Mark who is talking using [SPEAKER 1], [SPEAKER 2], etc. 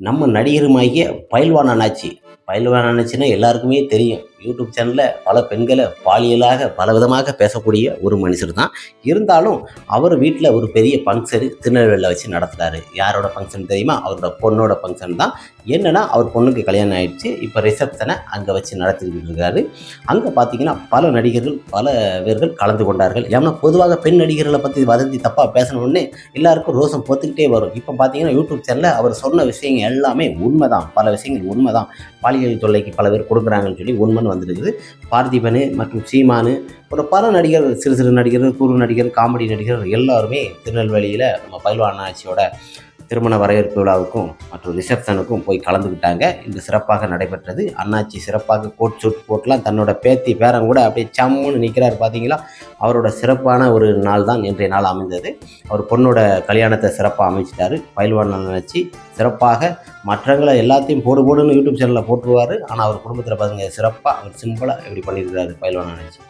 [SPEAKER 1] நம்ம நடிகருமாகிய பயில்வான் அண்ணாச்சி. பயில்வான் அண்ணாச்சின்னா எல்லாருக்குமே தெரியும். யூடியூப் சேனலில் பல பெண்களை பாலியலாக பல விதமாக பேசக்கூடிய ஒரு மனுஷர் தான். இருந்தாலும் அவர் வீட்டில் ஒரு பெரிய ஃபங்க்ஷன் திருநெல்வேலியில் வச்சு நடத்துகிறாரு யாரோட ஃபங்க்ஷன் தெரியுமா? அவரோட பொண்ணோட ஃபங்க்ஷன் தான். என்னென்னா அவர் பொண்ணுக்கு கல்யாணம் ஆகிடுச்சு இப்போ ரிசப்ஷனை அங்கே வச்சு நடத்திக்கிட்டு இருக்காரு. அங்கே பார்த்தீங்கன்னா பல நடிகர்கள் பல பேர்கள் கலந்து கொண்டார்கள். ஏன்னா பொதுவாக பெண் நடிகர்களை பற்றி வதந்தி தப்பாக பேசணுன்னே எல்லாருக்கும் ரோசம் பொத்துக்கிட்டே வரும். இப்போ பார்த்தீங்கன்னா யூடியூப் சேனலில் அவர் சொன்ன விஷயங்கள் எல்லாமே உண்மைதான். பல விஷயங்கள் உண்மைதான். பாலியல் தொல்லைக்கு பல பேர் கொடுக்குறாங்கன்னு சொல்லி உண்மை படங்கள் வந்திருக்குது. பார்த்திபனு மற்றும் சீமானு ஒரு பல நடிகர்கள் சிறு சிறு நடிகர்கள் குறு நடிகர் காமெடி நடிகர்கள் எல்லாருமே திருநெல்வேலியில் நம்ம பயில்வான் திருமண வரவேற்பு விழாவுக்கும் மற்றும் ரிசப்ஷனுக்கும் போய் கலந்துக்கிட்டாங்க. இந்த சிறப்பாக நடைபெற்றது. அண்ணாச்சி சிறப்பாக கோட் சூட் போட்டுலாம் தன்னோட பேத்தி பேரன் கூட அப்படியே சம்முன்னு நிற்கிறாரு பார்த்தீங்களா அவரோட சிறப்பான ஒரு நாள் தான் இன்றைய நாள் அமைந்தது. அவர் பொண்ணோட கல்யாணத்தை சிறப்பாக அமைச்சிட்டாரு. பயில்வான் நினச்சி சிறப்பாக மற்றவங்களை எல்லாத்தையும் போடு போடுன்னு யூடியூப் சேனலில் போட்டுருவார். ஆனால் அவர் குடும்பத்தில் பாருங்க சிறப்பாக அவர் சிம்பிளாக இப்படி பண்ணியிருக்கிறாரு பயில்வான் நினச்சி